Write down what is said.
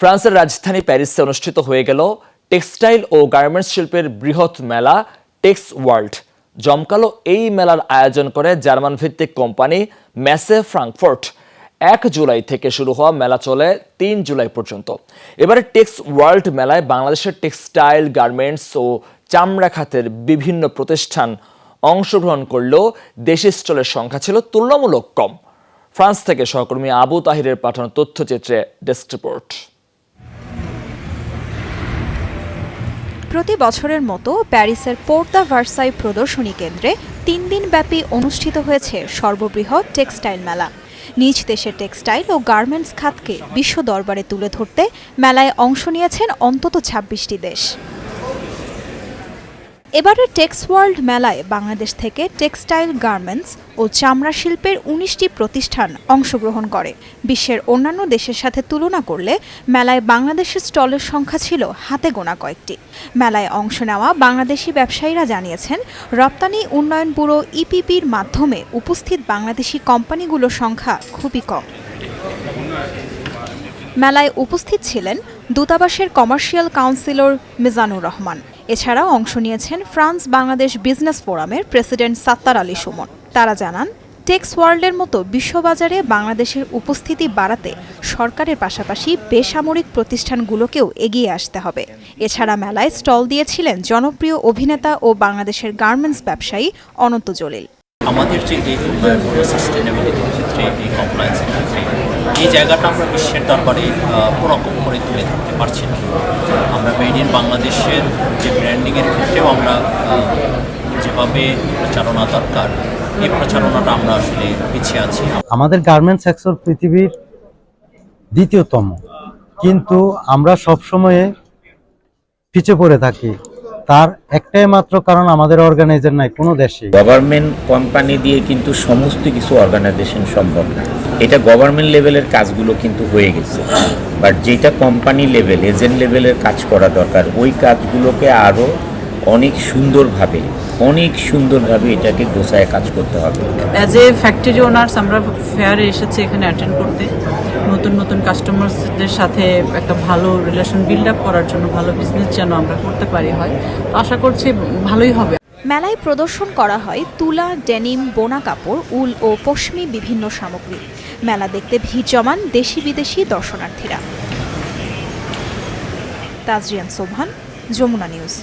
ফ্রান্সের রাজধানী প্যারিসে অনুষ্ঠিত হয়ে গেল টেক্সটাইল ও গার্মেন্টস শিল্পের বৃহৎ মেলা টেক্স ওয়ার্ল্ড। জমকালো এই মেলার আয়োজন করে জার্মান ভিত্তিক কোম্পানি ম্যাসে ফ্রাঙ্কফোর্ট। এক জুলাই থেকে শুরু হওয়া মেলা চলে তিন জুলাই পর্যন্ত। এবারে টেক্স ওয়ার্ল্ড মেলায় বাংলাদেশের টেক্সটাইল, গার্মেন্টস ও চামড়া খাতের বিভিন্ন প্রতিষ্ঠান অংশগ্রহণ করলেও দেশি স্টলের সংখ্যা ছিল তুলনামূলক কম। ফ্রান্স থেকে সহকর্মী আবু তাহিরের পাঠানো তথ্যচিত্রে ডেস্ক রিপোর্ট। প্রতি বছরের মতো প্যারিসের পোর্তা ভার্সাই প্রদর্শনী কেন্দ্রে তিন দিন ব্যাপী অনুষ্ঠিত হয়েছে সর্ববৃহৎ টেক্সটাইল মেলা। নিজ দেশের টেক্সটাইল ও গার্মেন্টস খাতকে বিশ্ব দরবারে তুলে ধরতে মেলায় অংশ নিয়েছেন অন্তত ছাব্বিশটি দেশ। এবারের টেক্স ওয়ার্ল্ড মেলায় বাংলাদেশ থেকে টেক্সটাইল গার্মেন্টস ও চামড়া শিল্পের উনিশটি প্রতিষ্ঠান অংশগ্রহণ করে। বিশ্বের অন্যান্য দেশের সাথে তুলনা করলে মেলায় বাংলাদেশের স্টলের সংখ্যা ছিল হাতে গোনা কয়েকটি। মেলায় অংশ নেওয়া বাংলাদেশি ব্যবসায়ীরা জানিয়েছেন, রপ্তানি উন্নয়ন ব্যুরো ইপিপির মাধ্যমে উপস্থিত বাংলাদেশি কোম্পানিগুলোর সংখ্যা খুবই কম। মেলায় উপস্থিত ছিলেন দূতাবাসের কমার্শিয়াল কাউন্সিলর মিজানুর রহমান। এছাড়াও অংশ নিয়েছেন ফ্রান্স বাংলাদেশ বিজনেস ফোরামের প্রেসিডেন্ট সাত্তার আলী সুমন। তারা জানান, টেক্স ওয়ার্ল্ডের মতো বিশ্ববাজারে বাংলাদেশের উপস্থিতি বাড়াতে সরকারের পাশাপাশি বেসামরিক প্রতিষ্ঠানগুলোকেও এগিয়ে আসতে হবে। এছাড়া মেলায় স্টল দিয়েছিলেন জনপ্রিয় অভিনেতা ও বাংলাদেশের গার্মেন্টস ব্যবসায়ী অনন্ত জলিল। আমাদের যে এই উন্নয়ন সাস্টেনেবিলিটির ক্ষেত্রে, এই কমপ্লায়েন্সের ক্ষেত্রে এই জায়গাটা আমরা বিশ্বের দরবারে পুরকম করে তুলে ধরতে পারছি না। আমরা মেড ইন বাংলাদেশের যে ব্র্যান্ডিংয়ের ক্ষেত্রেও আমরা যেভাবে প্রচারণা দরকার, এই প্রচারণাটা আমরা আসলে পিছিয়ে আছি। আমাদের গার্মেন্টস সেক্টর পৃথিবীর দ্বিতীয়তম। কিন্তু আমরা সব সময়ে পিছিয়ে পড়ে থাকি। তার একটাই মাত্র কারণ আমাদের অর্গানাইজার নাই, কোনো দেশে গভর্নমেন্ট কোম্পানি দিয়ে কিন্তু সমস্ত কিছু অর্গানাইজেশন সম্ভব না। এটা গভর্নমেন্ট লেভেলের কাজগুলো কিন্তু হয়ে গেছে। বাট যেটা কোম্পানি লেভেল এজেন্ট লেভেলের কাজ করা দরকার, ওই কাজগুলোকে আরও অনেক সুন্দরভাবে অনেক সুন্দরভাবে এটাকে গোছায় কাজ করতে হবে। অ্যাজ এ ফ্যাক্টরি ওনার্স আমরা ফেয়ারে এসেছি এখানে অ্যাটেন্ড করতে। নতুন নতুন কাস্টমার্সদের সাথে একটা ভালো রিলেশন বিল্ড আপ করার জন্য ভালো বিজনেস যেন আমরা করতে পারি হয়। তো আশা করছি ভালোই হবে। মেলায় প্রদর্শন করা হয় তুলা ডেনিম বোনা কাপড় উল ও পশমি বিভিন্ন সামগ্রী। মেলা দেখতে ভিড় জমান দেশি বিদেশি দর্শনার্থীরা। তাজরিয়ান সোভান যমুনা নিউজ।